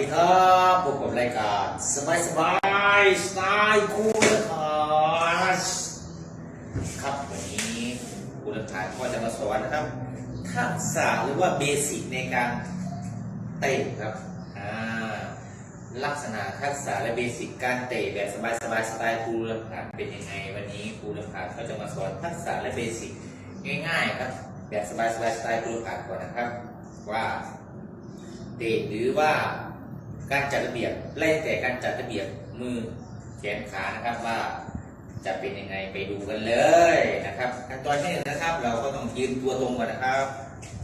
ดีครับพบกับรายการสบายสบายสไตล์คูลคาสครับวันนี้คูลคาสก็จะมาสอนนะครับทักษะหรือว่าเบสิกในการเตะครับอ่าลักษณะทักษะและเบสิกการเตะแบบสบายสบายสไตล์คูลคาสเป็นยังไง วันนี้คูลคาสก็จะมาสอนทักษะและเบสิกง่ายๆครับแบบสบายสบายสไตล์คูลคาสก่อนนะครับว่าเตะหรือว่า การจัดระเบียบไล่แต่การจัดระเบียบมือแขนขานะครับว่าจะเป็นยังไงไปดูกันเลยนะครับขั้นตอนที่หนึ่งนะครับ เราก็ต้องยืนตัวตรงก่อนนะครับ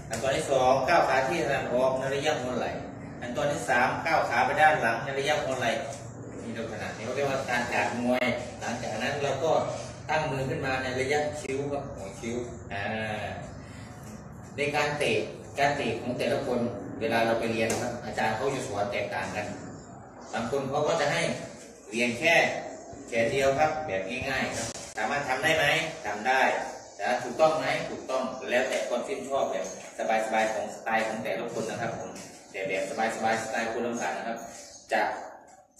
ขั้นตอนที่สองก้าวขาที่ถนัดออกในระยะหัวไหล่ขั้นตอนที่สามก้าวขาไปด้านหลังในระยะหัวไหล่นี่เราขนาดนี้เขาเรียกว่าการจัดมวย หลังจากนั้นเราก็ตั้งมือขึ้นมาในระยะคิ้วครับหัวคิ้วอ่าในการเตะการเตะของแต่ละคน เวลาเราไปเรียนนะครับ อาจารย์เขาจะสอนแตกต่างกันบางคนเขาก็จะให้เรียนแค่แขนเดียวครับ แบบง่ายๆครับสามารถทำได้ไหมทำได้แต่ถูกต้องไหมถูกต้องแล้วแต่คนชื่นชอบแบบสบายๆของสไตล์ของแต่ละคนนะครับผมแต่แบบสบายๆสไตล์คุณลำสานนะครับ จะ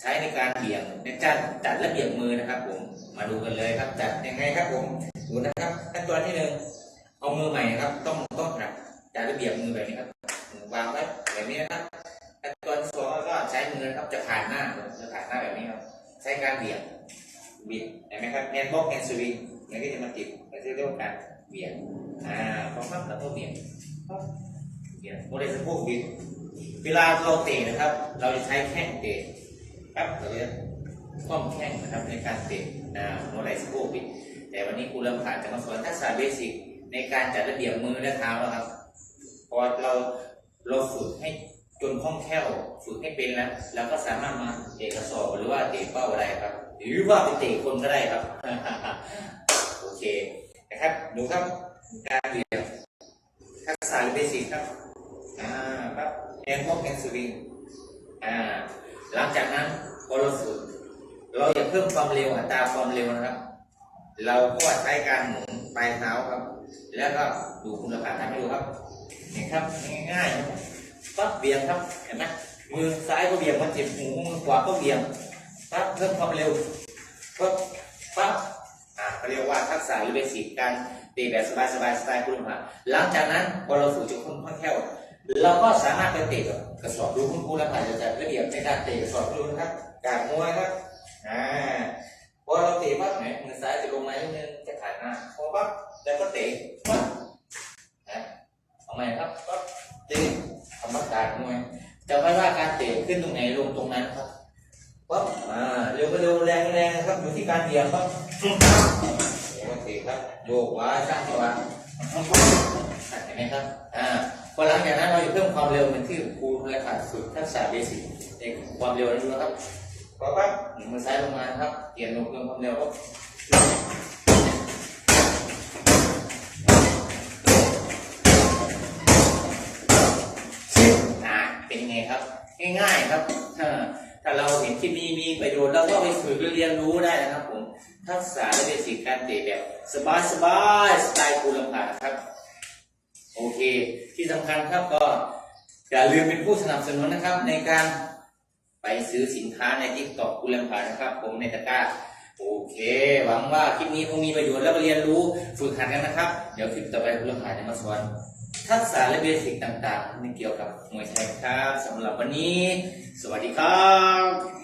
ใช้ในการเบี่ยงในการจัดระเบียบมือนะครับ ผมมาดูกันเลยครับ จัดยังไงครับผมดูนะครับขั้นตอนที่หนึ่งเอามือใหม่นะครับ ต้องต้องหัดจัดระเบียบมือแบบนี้ครับ วางไว้แบบนี้นะครับขั้ตอนสองก็ใช้มือนครับจะผ่านหน้าจะผ่านหน้าแบบนี้ครับ ใช้การเบี่ยงเบี่ยงเห็นไหมครับแฮนด์บล็อกแฮนด์สวิงอย่างที่จะมาติดก็จะเรียกว่าการเบี่ยงอ่าพอปั๊บแล้วก็เบี่ยงเบี่ยงโมเดลสะโพกบิดเวลาเราเตะนะครับ เราจะใช้แข้งเตะครับเราจะข้อมแข้งนะครับในการเตะอ่าโมเดลสะโพกบิดแต่วันนี้ครูเริ่มผ่านจะมาสอนทักษะเบสิกในการจัดระเบียบมือและเท้าแล้วครับพอเรา เราฝึกให้จนคล่องแคล่วฝึกให้เป็นแล้วเราก็สามารถมาเตะกระสอบหรือว่าเตะเป้าอะได้ครับ หรือว่าไปเตะคนก็ได้ครับ โอเคนะครับดูครับการเรียนทักษะเบสิกครับอ่าครับแอนพอกแอนสวิงอ่าหลังจากนั้นพอเราฝึกเราอย่าเพิ่มความเร็วอัตราความเร็วนะครับ เราก็ใช้การหมุนปลายเท้าครับ แล้วก็ดูคุณภาพทำให้ดูครับเห็นครับง่ายๆปั๊บเบี่ยงครับเห็นไหมมือซ้ายก็เบี่ยงมันเจ็บหูมือขวาก็เบี่ยงปั๊บเพิ่มความเร็วปั๊บปั๊บอ่าเขาเรียกว่าทักษะหรือเบสิกการตะแบบสบายๆสไตล์คุณภาพหลังจากนั้นพอเราฝึกจนคล่องแคล่วเราก็สามารถไปเตะกับกระสอบดูคุณครูแล้วค่ะจะจัดระเบียบในการเตะกระสอบดูนะครับการมวยครับอ่า พอเราเตะปั๊บเนี่ยมือซ้ายจะลงมานิดนึงจะผ่านหน้าพอปั๊บแล้วก็เตะปั๊บนะ เอาใหม่ครับปั๊บเตะทำมาการมวยจะไม่ว่าการเตะขึ้นตรงไหนลงตรงนั้นครับปั๊บอ่าเร็วก็เร็วแรงแรงครับอยู่ที่การเหยียบครับเดี๋ยวก็เตะครับโยกขวาสร้างจังหวะเห็นไหมครับอ่าพอหลังจากนั้นเราจะเพิ่มความเร็วเหมือนที่ครูเคยขาดฝึกทักษะเบสิกในความเร็วนั้นนะครับพอปั๊บหนึ่งมือซ้ายลงมาครับเปลี่ยนลงเพิ่มความเร็วปั๊บอ่าเป็นยังไง ครับ ง่ายๆครับถ้าเราเห็นคลิปนี้มีประโยชน์เราก็ไปฝึกเรียนรู้ได้นะครับผมทักษะและเบสิกการเตะแบบสบายๆสไตล์ครูลำพานะครับโอเค ที่สำคัญครับก็อย่าลืมเป็นผู้สนับสนุนนะครับ ในการไปซื้อสินค้าในทิกตอกคุณลำพานะครับ ผมในตะกร้าโอเค หวังว่าคลิปนี้คงมีประโยชน์และเรียนรู้ฝึกหัดกันนะครับ เดี๋ยวคลิปต่อไปคุณลำพาจะมาสอน ทักษะและเบสิกต่างๆในเกี่ยวกับมวยไทยครับสำหรับวันนี้ สวัสดีครับ